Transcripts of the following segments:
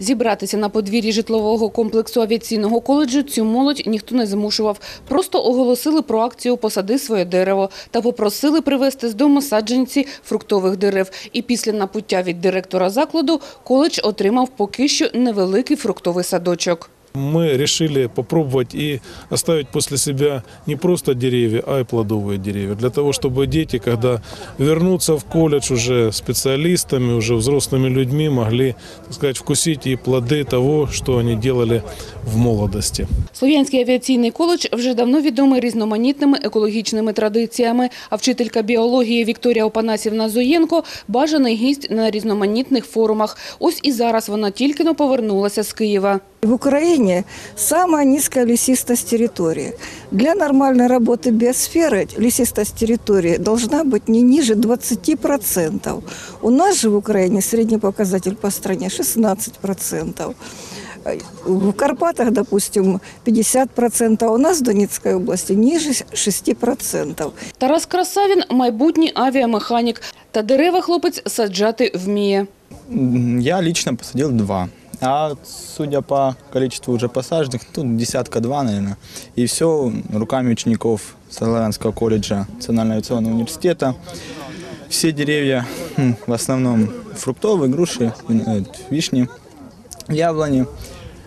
Зібратися на подвір'ї житлового комплексу авіаційного коледжу цю молодь ніхто не змушував. Просто оголосили про акцію «Посади своє дерево» та попросили привезти з дому саджанці фруктових дерев. І після напуття від директора закладу коледж отримав поки що невеликий фруктовий садочок. Мы решили попробовать и оставить после себя не просто деревья, а и плодовые деревья. Для того, чтобы дети, когда вернутся в колледж уже специалистами, уже взрослыми людьми, могли, так сказать, вкусить и плоды того, что они делали в молодости. Слов'янський авіаційний коледж вже давно відомий різноманітними екологічними традиціями, а вчителька біології Вікторія Опанасівна Зоєнко – бажаний гість на різноманітних форумах. Ось і зараз вона тільки-но повернулася з Києва. В Украине самая низкая лесистость территории. Для нормальной работы биосферы лесистость территории должна быть не ниже 20%. У нас же в Украине средний показатель по стране 16%. В Карпатах, допустим, 50%, а у нас в Донецкой области ниже 6%. Тарас Красавін – майбутній авіамеханік. Та дерева хлопець саджати вміє. М, Я лично посадил два. А судя по количеству уже посаженных, тут десятка два, наверное. И все руками учеников Славянского колледжа Национального авиационного университета. Все деревья, м, в основном фруктовые, груши, э, вишни, яблони.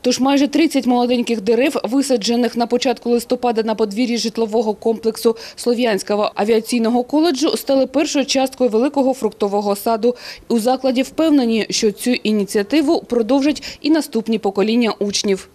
Тож майже 30 молоденьких дерев, висаджених на початку листопада на подвір'ї житлового комплексу Слов'янського авіаційного коледжу, стали першою часткою великого фруктового саду. У закладі впевнені, що цю ініціативу продовжать і наступні покоління учнів.